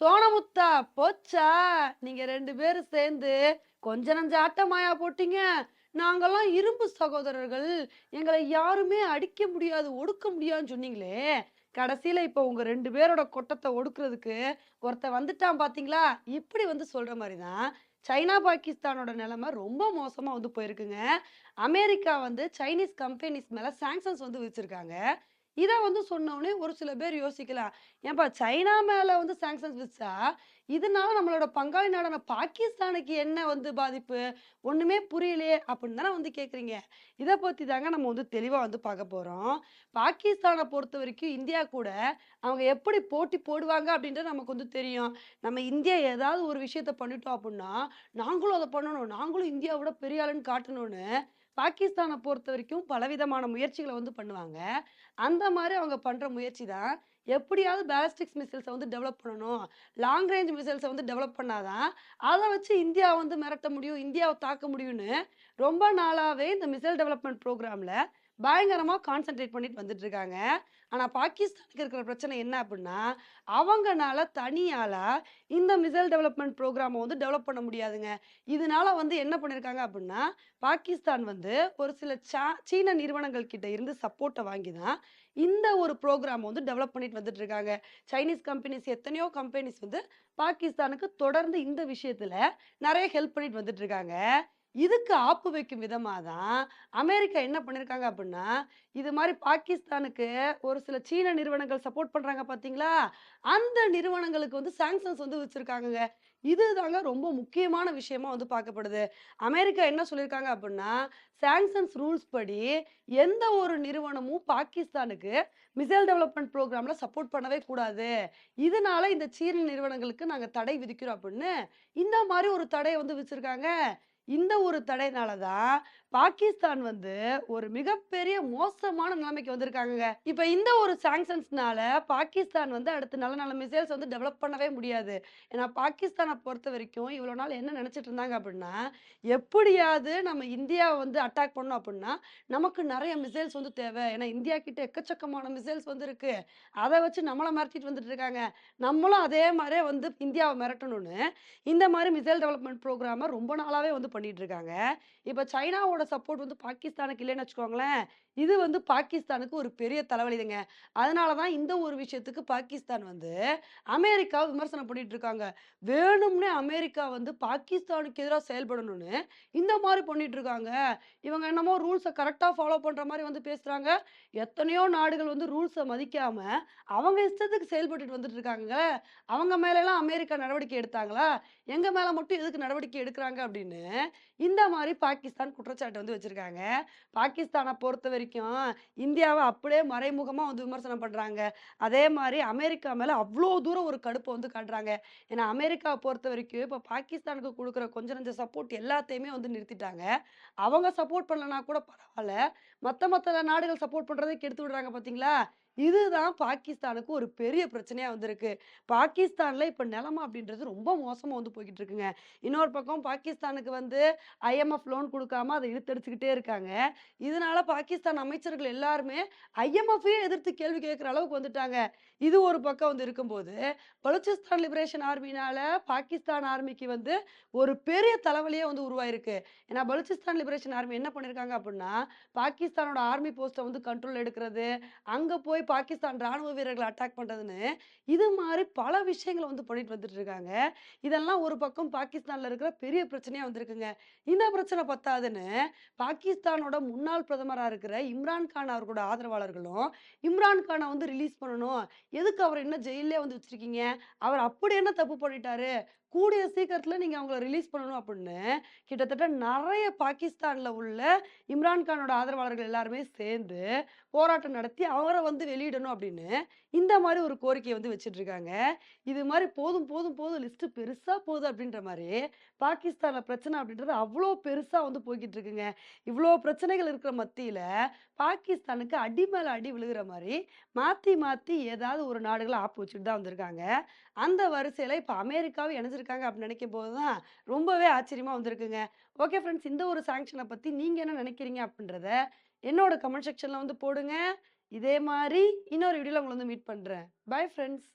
சோனமுத்தா போச்சா? நீங்க ரெண்டு பேரும் சேர்ந்து கொஞ்ச நஞ்ச ஆட்டமாயா போட்டீங்க. நாங்கெல்லாம் இரும்பு சகோதரர்கள். எங்களை யாருமே அடிக்க முடியாது ஒடுக்க முடியாதுன்னு சொன்னீங்களே. கடைசியில இப்ப உங்க ரெண்டு பேரோட கொட்டத்தை ஒடுக்குறதுக்கு ஒருத்தன் வந்துட்டான் பாத்தீங்களா? இப்படி வந்து சொல்ற மாதிரி தான் சைனா பாகிஸ்தானோட நிலைமை ரொம்ப மோசமா வந்து போயிருக்குங்க. அமெரிக்கா வந்து சைனீஸ் கம்பெனிஸ் மேல சாங்ஷன்ஸ் வந்து விதிச்சிருக்காங்க. இதை வந்து சொன்ன ஒரு சில பேர் யோசிக்கலாம். ஏன்பா சைனா மேலே வந்து சாங்ஷன்ஸ் வச்சா இதனால நம்மளோட பங்காளி நாடான பாகிஸ்தானுக்கு என்ன வந்து பாதிப்பு? ஒன்றுமே புரியலையே அப்படின்னு தானே வந்து கேட்குறீங்க இதை பற்றி தாங்க நம்ம வந்து தெளிவாக வந்து பார்க்க போகிறோம் பாகிஸ்தானை பொறுத்த வரைக்கும் இந்தியா கூட அவங்க எப்படி போட்டி போடுவாங்க அப்படின்றது நமக்கு வந்து தெரியும். நம்ம இந்தியா ஏதாவது ஒரு விஷயத்த பண்ணிட்டோம் அப்படின்னா நாங்களும் அதை பண்ணணும். நாங்களும் இந்தியாவோட பெரிய ஆளுன்னு காட்டணும்னு பாகிஸ்தானை பொறுத்த வரைக்கும் பலவிதமான முயற்சிகளை வந்து பண்ணுவாங்க. அந்த மாதிரி அவங்க பண்ணுற முயற்சி தான். எப்படியாவது பேலஸ்டிக்ஸ் மிசைல்ஸை வந்து டெவலப் பண்ணணும். லாங் ரேஞ்ச் மிசைல்ஸை வந்து டெவலப் பண்ணாதான் அதை வச்சு இந்தியா வந்து மிரட்ட முடியும் இந்தியாவை தாக்க முடியும்னு ரொம்ப நாளாகவே இந்த மிசைல் டெவலப்மெண்ட் ப்ரோக்ராமில் பயங்கரமாக கான்சென்ட்ரேட் பண்ணிட்டு வந்துட்டு இருக்காங்க பாகிஸ்தானுக்கு இருக்கிற பிரச்சனை என்ன அப்படின்னா அவங்கனால தனியால் இந்த மிசைல் டெவலப்மெண்ட் ப்ரோக்ராமை வந்து டெவலப் பண்ண முடியாதுங்க. இதனால வந்து என்ன பண்ணியிருக்காங்க அப்படின்னா பாகிஸ்தான் வந்து ஒரு சில சா சீன நிறுவனங்கள் கிட்ட இருந்து சப்போர்ட்டை வாங்கி தான் இந்த ஒரு ப்ரோக்ராம் வந்து டெவலப் பண்ணிட்டு வந்துட்டு இருக்காங்க சைனீஸ் கம்பெனிஸ் எத்தனையோ கம்பெனிஸ் வந்து பாகிஸ்தானுக்கு தொடர்ந்து இந்த விஷயத்தில் நிறைய ஹெல்ப் பண்ணிட்டு வந்துட்டு இருக்காங்க இதுக்கு ஆப்பு வைக்கும் விதமாக தான் அமெரிக்கா என்ன பண்ணியிருக்காங்க அப்படின்னா இது மாதிரி பாகிஸ்தானுக்கு ஒரு சில சீன நிறுவனங்கள் சப்போர்ட் பண்ணுறாங்க பார்த்தீங்களா? அந்த நிறுவனங்களுக்கு வந்து சாங்ஷன்ஸ் வந்து வச்சுருக்காங்கங்க. இதுதாங்க ரொம்ப முக்கியமான விஷயமா வந்து பார்க்கப்படுது. அமெரிக்கா என்ன சொல்லியிருக்காங்க அப்படின்னா சாங்ஷன்ஸ் ரூல்ஸ் படி எந்த ஒரு நிறுவனமும் பாகிஸ்தானுக்கு மிசைல் டெவலப்மெண்ட் ப்ரோக்ராமில் சப்போர்ட் பண்ணவே கூடாது. இதனால இந்த சீன நிறுவனங்களுக்கு நாங்கள் தடை விதிக்கிறோம் அப்படின்னு இந்த மாதிரி ஒரு தடையை வந்து வச்சுருக்காங்க. இந்த ஒரு தடையினால தான் பாகிஸ்தான் வந்து ஒரு மிகப்பெரிய மோசமான நிலைமைக்கு வந்திருக்காங்க இப்ப இந்த ஒரு சாங்ஷன்ஸ்னால பாகிஸ்தான் வந்து அடுத்து நல்ல நல்ல மிசைல்ஸ் வந்து டெவலப் பண்ணவே முடியாது. ஏன்னா பாகிஸ்தானை பொறுத்த வரைக்கும் இவ்வளவு நாள் என்ன நினைச்சிட்டு இருந்தாங்க அப்படின்னா எப்படியாவது நம்ம இந்தியாவை வந்து அட்டாக் பண்ணோம் அப்படின்னா நமக்கு நிறைய மிசைல்ஸ் வந்து தேவை. ஏன்னா இந்தியா கிட்ட எக்கச்சக்கமான மிசைல்ஸ் வந்து இருக்கு. அதை வச்சு நம்மளை மிரட்டிட்டு வந்துட்டு இருக்காங்க. நம்மளும் அதே மாதிரியே வந்து இந்தியாவை மிரட்டணும்னு இந்த மாதிரி மிசைல் டெவலப்மெண்ட் ப்ரோக்ராமை ரொம்ப நாளாவே வந்து பண்ணிட்டு இருக்காங்க இப்போ சைனாவோட சப்போர்ட் வந்து பாகிஸ்தானுக்கு இல்லைன்னு வச்சுக்கோங்களேன் இது வந்து பாகிஸ்தானுக்கு ஒரு பெரிய தலைவலிதுங்க. அதனால தான் இந்த ஒரு விஷயத்துக்கு பாகிஸ்தான் வந்து அமெரிக்காவை விமர்சனம் பண்ணிட்டு இருக்காங்க. வேணும்னே அமெரிக்கா வந்து பாகிஸ்தானுக்கு எதிராக செயல்படணும்னு இந்த மாதிரி பண்ணிட்டு இருக்காங்க. இவங்க என்னமோ ரூல்ஸை கரெக்டாக ஃபாலோ பண்ணுற மாதிரி வந்து பேசுகிறாங்க எத்தனையோ நாடுகள் வந்து ரூல்ஸை மதிக்காமல் அவங்க இஷ்டத்துக்கு செயல்பட்டுட்டு வந்துட்டு இருக்காங்க. அவங்க மேல எல்லாம் அமெரிக்கா நடவடிக்கை எடுத்தாங்களா? எங்கள் மேலே மட்டும் எதுக்கு நடவடிக்கை எடுக்கிறாங்க அப்படின்னு இந்த மாதிரி பாகிஸ்தான் குற்றச்சாட்டு வந்து வச்சுருக்காங்க. பாகிஸ்தானை பொறுத்த வரைக்கும் இந்தியாவை அப்படியே மறைமுகமா வந்து விமர்சனம் பண்றாங்க. அதே மாதிரி அமெரிக்கா மேல அவ்வளோ தூரம் ஒரு கடுப்பை வந்து காட்டுறாங்க. ஏன்னா அமெரிக்காவை பொறுத்த வரைக்கும் இப்போ பாகிஸ்தானுக்கு கொடுக்குற கொஞ்ச நஞ்ச சப்போர்ட் எல்லாத்தையுமே வந்து நிறுத்திட்டாங்க. அவங்க சப்போர்ட் பண்ணலனா கூட பரவாயில்ல மற்ற மற்ற நாடுகள் சப்போர்ட் பண்ணுறதே கெடுத்து விடுறாங்க பார்த்தீங்களா இதுதான் பாகிஸ்தானுக்கு ஒரு பெரிய பிரச்சனையாக வந்திருக்கு. பாகிஸ்தானில் இப்போ நிலமா அப்படின்றது ரொம்ப மோசமாக வந்து போய்கிட்டு இருக்குங்க. இன்னொரு பக்கம் பாகிஸ்தானுக்கு வந்து ஐஎம்எஃப் லோன் கொடுக்காம அதை இழுத்தடிச்சுக்கிட்டே இருக்காங்க. இதனால பாகிஸ்தான் அமைச்சர்கள் எல்லாருமே ஐஎம்எஃப்பையே எதிர்த்து கேள்வி கேட்குற அளவுக்கு வந்துட்டாங்க. இது ஒரு பக்கம் வந்து இருக்கும்போது பலுச்சிஸ்தான் லிபரேஷன் ஆர்மினால பாகிஸ்தான் ஆர்மிக்கு வந்து ஒரு பெரிய தலைவலியே வந்து உருவாயிருக்கு. ஏன்னா பலுச்சிஸ்தான் லிபரேஷன் ஆர்மி என்ன பண்ணியிருக்காங்க அப்படின்னா பாகிஸ்தானோட ஆர்மி போஸ்ட்டை வந்து கண்ட்ரோல் எடுக்கிறது அங்கே போய் பாகிஸ்தான் ராணுவ வீரர்களை அட்டாக் பண்ணுறதுன்னு இது மாதிரி பல விஷயங்களை வந்து பண்ணிட்டு வந்துட்டு இருக்காங்க இதெல்லாம் ஒரு பக்கம் பாகிஸ்தானில் இருக்கிற பெரிய பிரச்சனையா வந்திருக்குங்க. இந்த பிரச்சனை பத்தாதுன்னு பாகிஸ்தானோட முன்னாள் பிரதமராக இருக்கிற இம்ரான் கான் அவர்களோட ஆதரவாளர்களும் இம்ரான் கானை வந்து ரிலீஸ் பண்ணணும். எதுக்கு அவர் என்ன ஜெயிலே வந்து வச்சிருக்கீங்க? அவர் அப்படி என்ன தப்பு பண்ணிட்டாரு? கூடிய சீக்கிரத்தில் நீங்கள் அவங்கள ரிலீஸ் பண்ணணும் அப்படின்னு கிட்டத்தட்ட நிறைய பாகிஸ்தானில் உள்ள இம்ரான் கானோட ஆதரவாளர்கள் எல்லாருமே சேர்ந்து போராட்டம் நடத்தி அவரை வந்து வெளியிடணும் அப்படின்னு இந்த மாதிரி ஒரு கோரிக்கையை வந்து வச்சிட்டு இருக்காங்க இது மாதிரி போதும் போதும் போதும் லிஸ்ட்டு பெருசாக போகுது அப்படின்ற மாதிரி பாகிஸ்தானில் பிரச்சனை அப்படின்றது அவ்வளோ பெருசாக வந்து போய்கிட்டு இருக்குங்க இவ்வளோ பிரச்சனைகள் இருக்கிற மத்தியில் பாகிஸ்தானுக்கு அடி மேலே அடி விழுகிற மாதிரி மாற்றி மாற்றி ஏதாவது ஒரு நாடுகளை ஆப்பு வச்சுட்டு தான் வந்திருக்காங்க. அந்த வரிசையில இப்ப அமெரிக்காவை இருக்காங்க அப்படின்னு நினைக்கும் போதுதான் ரொம்பவே ஆச்சரியமா வந்திருக்குங்க. ஓகே ஃப்ரெண்ட்ஸ் இந்த ஒரு சாங்ஷனை பத்தி நீங்க என்ன நினைக்கிறீங்க அப்படின்றத என்னோட கமெண்ட் செக்ஷன்ல வந்து போடுங்க. இதே மாதிரி இன்னொரு வீடியோவில் உங்களை வந்து மீட் பண்றேன். Bye friends.